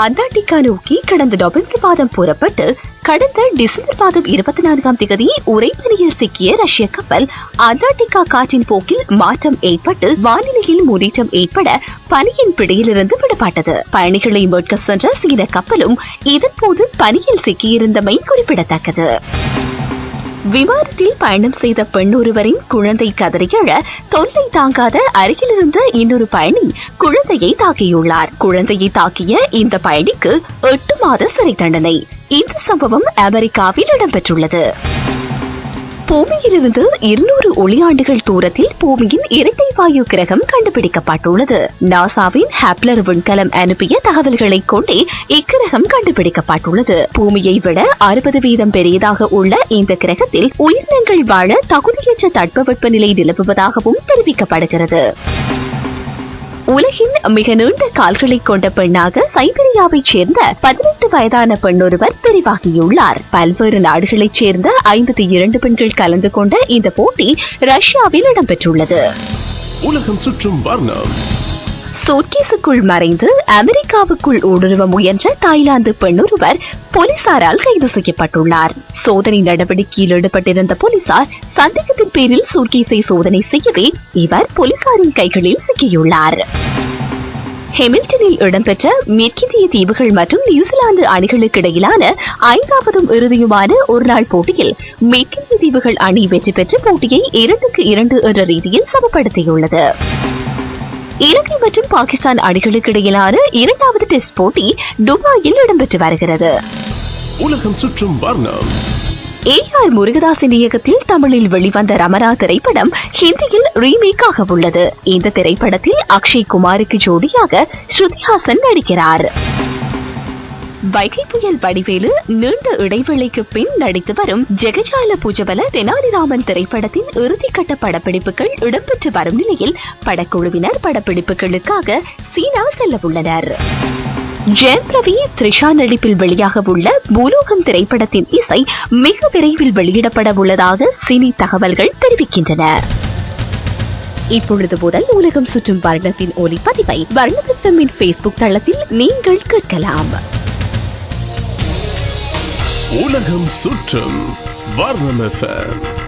Antarctica நோக்கி கடந்த November மாதம் புறப்பட்டு கடந்த டிசம்பர் மாதம் இருபத்தி நான்காம் தேதி உரைப்பனியில் சிக்கிய ரஷ்ய கப்பல் அண்டார்டிகா காற்றின் போக்கில் மாற்றம் ஏற்பட்டு வானிலையில் முன்னேற்றம் ஏற்பட பனியின் பிடியிலிருந்து விடுபட்டது. பயணிகளை மீட்க சென்ற சீன கப்பலும் இதன்போது பனியில் சிக்கியிருந்தமை குறிப்பிடத்தக்கது. விமானத்தில் பயணம் செய்த பெண் ஒருவரின் குழந்தை கதறியழ தொல்லை தாங்காத அருகிலிருந்த இன்னொரு பயணி குழந்தையை தாக்கியுள்ளார். குழந்தையை தாக்கிய இந்த பயணிக்கு எட்டு மாத சிறை தண்டனை. இந்த சம்பவம் அமெரிக்காவில் இடம்பெற்றுள்ளது. பூமியிலிருந்து இருநூறு ஒளியாண்டுகள் தூரத்தில் பூமியின் இரட்டை வாயு கிரகம் கண்டுபிடிக்கப்பட்டுள்ளது. நாசாவின் ஹாப்லர் விண்கலம் அனுப்பிய தகவல்களை கொண்டே இக்கிரகம் கண்டுபிடிக்கப்பட்டுள்ளது. பூமியை விட அறுபது வீதம் பெரியதாக உள்ள இந்த கிரகத்தில் உயிரினங்கள் வாழ தகுதியற்ற தட்பவெப்பநிலை நிலவுவதாகவும் தெரிவிக்கப்படுகிறது. உலகின் மிக நீண்ட கால்களை கொண்ட பெண்ணாக சைபீரியாவைச் சேர்ந்த பதினெட்டு வயதான பெண்ணொருவர் தெரிவாகியுள்ளார். பல்வேறு நாடுகளைச் சேர்ந்த ஐம்பத்தி இரண்டு பெண்கள் கலந்து கொண்ட இந்த போட்டி ரஷ்யாவில் இடம்பெற்றுள்ளது. உலகம் சுற்றும் வர்ணம். சூட்கேஸுக்குள் மறைந்து அமெரிக்காவுக்குள் ஊடுருவ முயன்ற தாய்லாந்து பெண்ணொருவர் போலீசாரால் கைது செய்யப்பட்டுள்ளார். சோதனை நடவடிக்கையில் ஈடுபட்டிருந்த போலீசார் சந்தேகத்தின் பேரில் சூட்கேஸை சோதனை செய்யவே இவர் போலீசாரின் கைகளில் சிக்கியுள்ளார். ஹெமில்டனில் இடம்பெற்ற மேற்கிந்திய தீவுகள் மற்றும் நியூசிலாந்து அணிகளுக்கு இடையிலான ஐந்தாவதும் இறுதியுமான ஒருநாள் போட்டியில் மேற்கிந்திய தீவுகள் அணி வெற்றி பெற்று போட்டியை இரண்டுக்கு இரண்டு என்ற ரீதியில் சமப்படுத்தியுள்ளது. இலங்கை மற்றும் பாகிஸ்தான் அணிகளுக்கு இடையிலான இரண்டாவது டெஸ்ட் போட்டி துபாயில் இடம்பெற்று வருகிறது. உலகம் சுற்றும் வர்ணம். ஏ ஆர் முருகதாசன் இயக்கத்தில் தமிழில் வெளிவந்த ரமரா திரைப்படம் ஹிந்தியில் ரீமேக் ஆக உள்ளது. இந்த திரைப்படத்தில் அக்ஷய் குமாருக்கு ஜோடியாக ஸ்ருதிஹாசன் நடிக்கிறார். வைகை புயல் வடிவேலு நீண்ட இடைவெளிக்கு பின் நடித்து வரும் ஜெகஜால பூஜபல தெனாலிராமன் திரைப்படத்தின் இறுதிக்கட்ட படப்பிடிப்புகள் இடம்பெற்று வரும் நிலையில் படக்குழுவினர் படப்பிடிப்புகளுக்காக சீனா செல்ல உள்ளனர் ஜெயம் ரவி த்ரிஷா நடிப்பில் வெளியாக உள்ள பூலோகம் திரைப்படத்தின் இசை மிக விரைவில் வெளியிடப்பட உள்ளதாக சினி தகவல்கள் தெரிவிக்கின்றன இப்பொழுது முதல் உலகம் சுற்றும் வர்ணத்தின் ஒலிப்பதிவை வர்ணத்தின் ஃபேஸ்புக் தளத்தில் நீங்கள் கேட்கலாம் உலகம் சுற்றும் வர்ணம் FM.